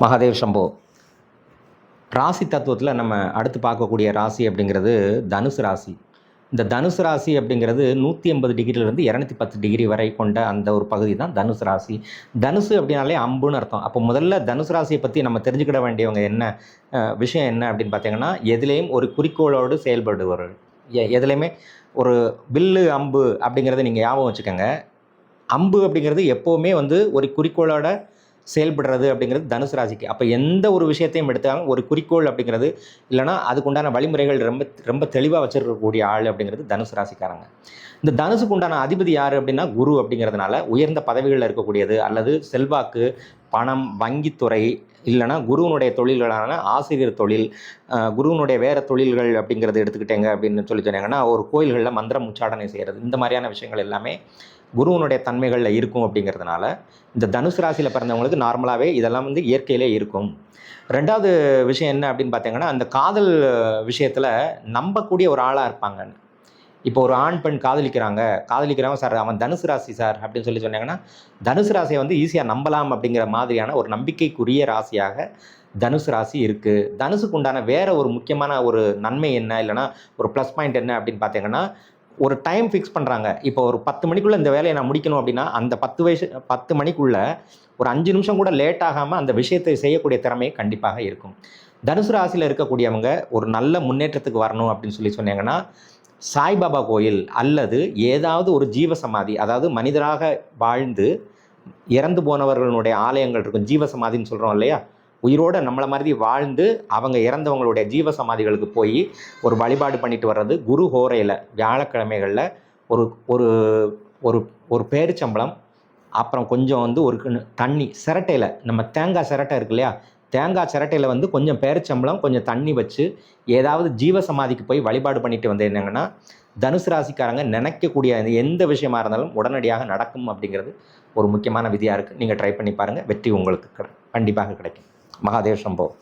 மகாதேவ் சம்போ. ராசி தத்துவத்தில் நம்ம அடுத்து பார்க்கக்கூடிய ராசி அப்படிங்கிறது தனுசு ராசி. இந்த தனுசு ராசி அப்படிங்கிறது நூற்றி எண்பது டிகிரிலேருந்து இரநூத்தி பத்து டிகிரி வரை கொண்ட அந்த ஒரு பகுதி தான் தனுசு ராசி. தனுசு அப்படின்னாலே அம்புன்னு அர்த்தம். அப்போ முதல்ல தனுசு ராசியை பற்றி நம்ம தெரிஞ்சுக்கிட வேண்டியவங்க என்ன விஷயம் என்ன அப்படின்னு பார்த்தீங்கன்னா எதுலேயும் ஒரு குறிக்கோளோடு செயல்படுபவர்கள். எ- எதுலேயுமே ஒரு வில்லு அம்பு அப்படிங்கிறத நீங்கள் ஞாபகம் வச்சுக்கோங்க. அம்பு அப்படிங்கிறது எப்போவுமே வந்து ஒரு குறிக்கோளோட செயல்படுறது அப்படிங்கிறது தனுசு ராசிக்கு. அப்போ எந்த ஒரு விஷயத்தையும் எடுத்தாலும் ஒரு குறிக்கோள் அப்படிங்கிறது இல்லைனா அதுக்குண்டான வழிமுறைகள் ரொம்ப ரொம்ப தெளிவாக வச்சிருக்கக்கூடிய ஆள் அப்படிங்கிறது தனுசு ராசிக்காரங்க. இந்த தனுசுக்கு உண்டான அதிபதி யார் அப்படின்னா குரு அப்படிங்கிறதுனால உயர்ந்த பதவிகளில் இருக்கக்கூடியது அல்லது செல்வாக்கு பணம் வங்கித்துறை இல்லைனா குருவனுடைய தொழில்களான ஆசிரியர் தொழில் குருவனுடைய வேறு தொழில்கள் அப்படிங்கிறது எடுத்துக்கிட்டேங்க அப்படின்னு சொல்லி சொன்னாங்கன்னா ஒரு கோயில்களில் மந்திரம் உச்சாடனை செய்கிறது இந்த மாதிரியான விஷயங்கள் எல்லாமே குருவனுடைய தன்மைகளில் இருக்கும் அப்படிங்கிறதுனால இந்த தனுசு ராசியில் பிறந்தவங்களுக்கு நார்மலாகவே இதெல்லாம் வந்து இயற்கையிலே இருக்கும். ரெண்டாவது விஷயம் என்ன அப்படின்னு பார்த்தீங்கன்னா அந்த காதல் விஷயத்தில் நம்பக்கூடிய ஒரு ஆளாக இருப்பாங்க இப்போ ஒரு ஆண் பெண் காதலிக்கிறாங்க. காதலிக்கிறவங்க சார் அவன் தனுசு ராசி சார் அப்படின்னு சொல்லி சொன்னாங்கன்னா தனுசு ராசியை வந்து ஈஸியாக நம்பலாம் அப்படிங்கிற மாதிரியான ஒரு நம்பிக்கைக்குரிய ராசியாக தனுசு ராசி இருக்குது தனுசுக்கு உண்டான வேற ஒரு முக்கியமான ஒரு நன்மை என்ன? இல்லைன்னா ஒரு ப்ளஸ் பாயிண்ட் என்ன அப்படின்னு பார்த்தீங்கன்னா ஒரு டைம் ஃபிக்ஸ் பண்ணுறாங்க இப்போ ஒரு பத்து மணிக்குள்ளே இந்த வேலையை நான் முடிக்கணும் அப்படின்னா அந்த பத்து வயசு பத்து மணிக்குள்ளே ஒரு அஞ்சு நிமிஷம் கூட லேட் ஆகாமல் அந்த விஷயத்தை செய்யக்கூடிய திறமை கண்டிப்பாக இருக்கும். தனுசு ராசியில் இருக்கக்கூடியவங்க ஒரு நல்ல முன்னேற்றத்துக்கு வரணும் அப்படின்னு சொல்லி சொன்னாங்கன்னா சாய்பாபா கோயில் அல்லது ஏதாவது ஒரு ஜீவ சமாதி அதாவது மனிதராக வாழ்ந்து இறந்து போனவர்களுடைய ஆலயங்கள் இருக்கும் ஜீவசமாதின்னு சொல்கிறோம் இல்லையா? உயிரோட நம்மளை மாதிரி வாழ்ந்து அவங்க இறந்தவங்களுடைய ஜீவ சமாதிகளுக்கு போய் ஒரு வழிபாடு பண்ணிட்டு வர்றது குரு ஹோரையில் வியாழக்கிழமைகளில் ஒரு ஒரு ஒரு ஒரு பேரிச்சம்பளம் அப்புறம் கொஞ்சம் வந்து ஒரு தண்ணி சிரட்டையில் நம்ம தேங்காய் சிரட்டை இருக்கு இல்லையா? தேங்காய் சிரட்டையில் வந்து கொஞ்சம் பேரிச்சம்பளம் கொஞ்சம் தண்ணி வச்சு ஏதாவது ஜீவ சமாதிக்கு போய் வழிபாடு பண்ணிட்டு வந்து என்னங்கன்னா தனுசு ராசிக்காரங்க நினைக்கக்கூடிய எந்த விஷயமா இருந்தாலும் உடனடியாக நடக்கும் அப்படிங்கிறது ஒரு முக்கியமான விதியாக இருக்குது நீங்கள் ட்ரை பண்ணி பாருங்கள் வெற்றி உங்களுக்கு கிடை- கண்டிப்பாக கிடைக்கும். மகாதேவ் சம்பவம்.